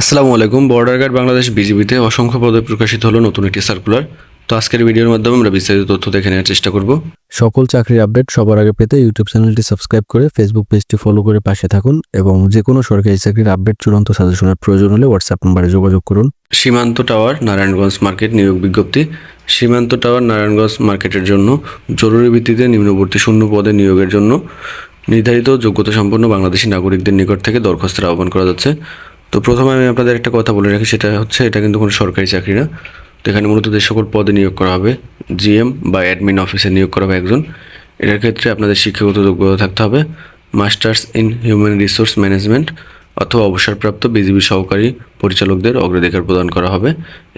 আসসালামু আলাইকুম। Border guard Bangladesh বিজিবিতে অসংখ্য পদে প্রকাশিত হলো নতুন একটি সার্কুলার তো আজকের ভিডিওর মাধ্যমে আমরা বিস্তারিত তথ্য দেখে নেওয়ার চেষ্টা করব। সকল চাকরির আপডেট সবার আগে পেতে ইউটিউব চ্যানেলটি সাবস্ক্রাইব করে ফেসবুক পেজটি ফলো করে পাশে থাকুন এবং যে কোনো সরকারি চাকরির আপডেট চূড়ান্ত সাজেশনের প্রয়োজন হলে হোয়াটসঅ্যাপ নম্বরে যোগাযোগ করুন। সীমান্ত টাওয়ার নারায়ণগঞ্জ মার্কেট নিয়োগ বিজ্ঞপ্তি। সীমান্ত টাওয়ার নারায়ণগঞ্জ মার্কেটের জন্য জরুরি ভিত্তিতে নিম্নবর্তী শূন্য পদে নিয়োগের জন্য নির্ধারিত যোগ্যতা সম্পন্ন বাংলাদেশি নাগরিকদের নিকট থেকে দরখাস্তের আহ্বান করা যাচ্ছে। তো প্রথমে আমি আপনাদের একটা কথা বলে রাখি, সেটা হচ্ছে এটা কিন্তু কোনো সরকারি চাকরি না। তো এখানে মূলত যে সকল পদে নিয়োগ করা হবে, জিএম বা অ্যাডমিন অফিসে নিয়োগ করা হবে একজন। এটার ক্ষেত্রে আপনাদের শিক্ষাগত যোগ্যতা থাকতে হবে, masters in human resource management অথবা অবসরপ্রাপ্ত বিজিবি সহকারী পরিচালকদের অগ্রাধিকার প্রদান করা হবে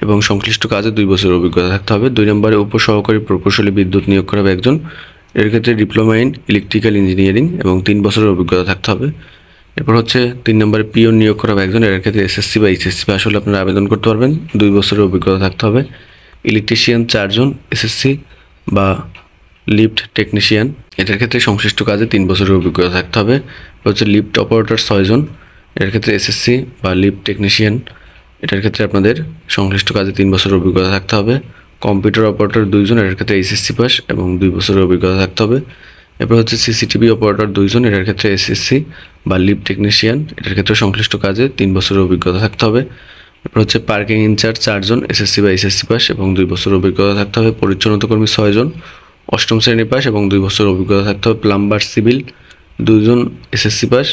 এবং সংশ্লিষ্ট কাজে দুই বছরের অভিজ্ঞতা থাকতে হবে। দুই নম্বরে উপসহকারী প্রকৌশলী বিদ্যুৎ নিয়োগ করা হবে একজন। এর ক্ষেত্রে ডিপ্লোমা ইন ইলেকট্রিক্যাল ইঞ্জিনিয়ারিং এবং তিন বছরের অভিজ্ঞতা থাকতে হবে। এরপর হচ্ছে তিন নম্বরে পিওন নিয়োগ করা হবে একজন এর ক্ষেত্রে এসএসসি বা এইচএসসি বা আসলে আপনারা আবেদন করতে পারবেন। দুই বছরের অভিজ্ঞতা থাকতে হবে। ইলেকট্রিশিয়ান চারজন এসএসসি বা লিফট টেকনিশিয়ান এটার ক্ষেত্রে সংশ্লিষ্ট কাজে তিন বছরের অভিজ্ঞতা থাকতে হবে। হচ্ছে লিফট অপারেটর ছয়জন, এর ক্ষেত্রে এসএসসি বা লিফট টেকনিশিয়ান এটার ক্ষেত্রে আপনাদের সংশ্লিষ্ট কাজে তিন বছরের অভিজ্ঞতা থাকতে হবে। কম্পিউটার অপারেটর দুইজন এটার ক্ষেত্রে এইচএসসি পাস এবং দুই বছরের অভিজ্ঞতা থাকতে হবে। এরপর হচ্ছে সিসিটিভি অপারেটর দুইজন, এটার ক্ষেত্রে এসএসসি বা লিভ টেকনিশিয়ান, এটার ক্ষেত্রে সংশ্লিষ্ট কাজে তিন বছরের অভিজ্ঞতা থাকতে হবে। এরপর হচ্ছে পার্কিং ইনচার্জ চারজন, এসএসসি বা এসএসসি পাস এবং দুই বছরের অভিজ্ঞতা থাকতে হবে। পরিচ্ছন্নতা কর্মী ছয়জন, অষ্টম শ্রেণি পাস এবং দুই বছরের অভিজ্ঞতা থাকতে হবে। প্লাম্বার, সিভিল দুইজন, এসএসসি পাস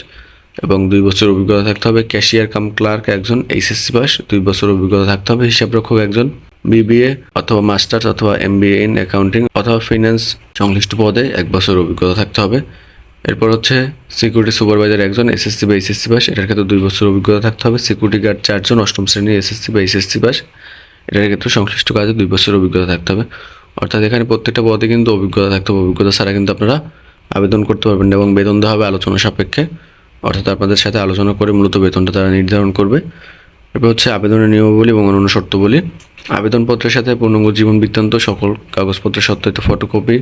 এবং দুই বছর অভিজ্ঞতা থাকতে হবে। ক্যাশিয়ার কাম ক্লার্ক একজন, এইচএসসি পাস, দুই বছর অভিজ্ঞতা থাকতে হবে। হিসাবরক্ষক একজন। বিবিএ অথবা মাস্টার্স অথবা এমবিএ ইন অ্যাকাউন্টিং অথবা ফিনান্স সংশ্লিষ্ট পদে এক বছর অভিজ্ঞতা থাকতে হবে। এরপর হচ্ছে সিকিউরিটি সুপারভাইজার একজন এসএসসি বা এসএসসি পাস, এটার ক্ষেত্রে দুই বছর অভিজ্ঞতা থাকতে হবে। সিকিউরিটি গার্ড চারজন অষ্টম শ্রেণির এসএসসি বা এসএসসি পাস, এটার ক্ষেত্রে সংশ্লিষ্ট কাজে দুই বছর অভিজ্ঞতা থাকতে হবে। অর্থাৎ এখানে প্রত্যেকটা পদে কিন্তু অভিজ্ঞতা থাকতে হবে। অভিজ্ঞতা ছাড়া কিন্তু আপনারা আবেদন করতে পারবেন এবং বেতন দেওয়া হবে আলোচনা সাপেক্ষে। অর্থাৎ আপনাদের সাথে আলোচনা করে মূলত বেতনটা তারা নির্ধারণ করবে। এরপর হচ্ছে আবেদনের নিয়মাবলী এবং অন্যান্য শর্তাবলী। আবেদনপত্রের সাথে পূর্ণাঙ্গ জীবন বৃত্তান্ত, সকল কাগজপত্রের সত্যায়িত ফটোকপি,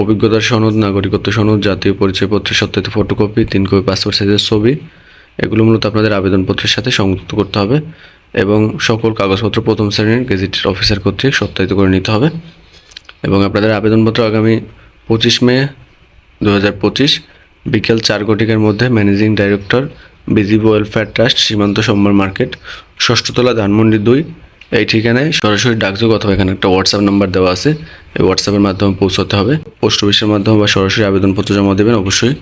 অভিজ্ঞতার সনদ, নাগরিকত্ব সনদ, জাতীয় পরিচয়পত্রের সত্যায়িত ফটোকপি, তিন কপি পাসপোর্ট সাইজের ছবি, এগুলো মূলত আপনাদের আবেদনপত্রের সাথে সংযুক্ত করতে হবে এবং সকল কাগজপত্র প্রথম শ্রেণির গেজেটের অফিসার কর্তৃক সত্যায়িত করে নিতে হবে এবং আপনাদের আবেদনপত্র আগামী পঁচিশ মে দু হাজার পঁচিশ, বিকেল চার ঘটিকার মধ্যে managing director BGB welfare trust, সীমান্ত সম্বার মার্কেট, ষষ্ঠতলা ধানমন্ডি দুই এই ঠিকানায় সরাসরি ডাকযোগ অথবা এখানে একটা হোয়াটসঅ্যাপ নাম্বার দেওয়া আছে। এই হোয়াটসঅ্যাপের মাধ্যমে পৌঁছাতে হবে। পোস্ট অফিসের মাধ্যমে বা সরাসরি আবেদনপত্র জমা দেবেন, অবশ্যই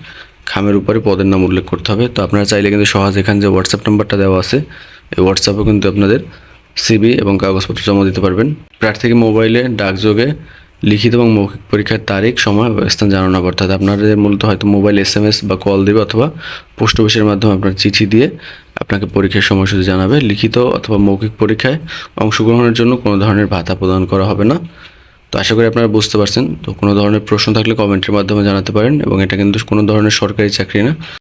খামের উপরে পদের নাম উল্লেখ করতে হবে। তো আপনারা চাইলে কিন্তু সহজ এখানে যে হোয়াটসঅ্যাপ নাম্বারটা দেওয়া আছে, এই হোয়াটসঅ্যাপেও কিন্তু আপনাদের সিবি এবং কাগজপত্র জমা দিতে পারবেন। প্রার্থীকে মোবাইলে ডাকযোগে লিখিত এবং মৌখিক পরীক্ষার তারিখ, সময় স্থান জানানো হবে। অর্থাৎ আপনাদের মূলত হয়তো মোবাইল এস এস বা কল দেবে অথবা পোস্ট অফিসের মাধ্যমে আপনার চিঠি দিয়ে আপনাকে পরীক্ষার সময়সূচি জানাবে, লিখিত অথবা মৌখিক পরীক্ষায় অংশগ্রহণের জন্য কোনো ধরনের ভাতা প্রদান করা হবে না। তো আশা করি আপনারা বুঝতে পারছেন। তো কোনো ধরনের প্রশ্ন থাকলে কমেন্টের মাধ্যমে জানাতে পারেন এবং এটা কিন্তু কোনো ধরনের সরকারি চাকরি না।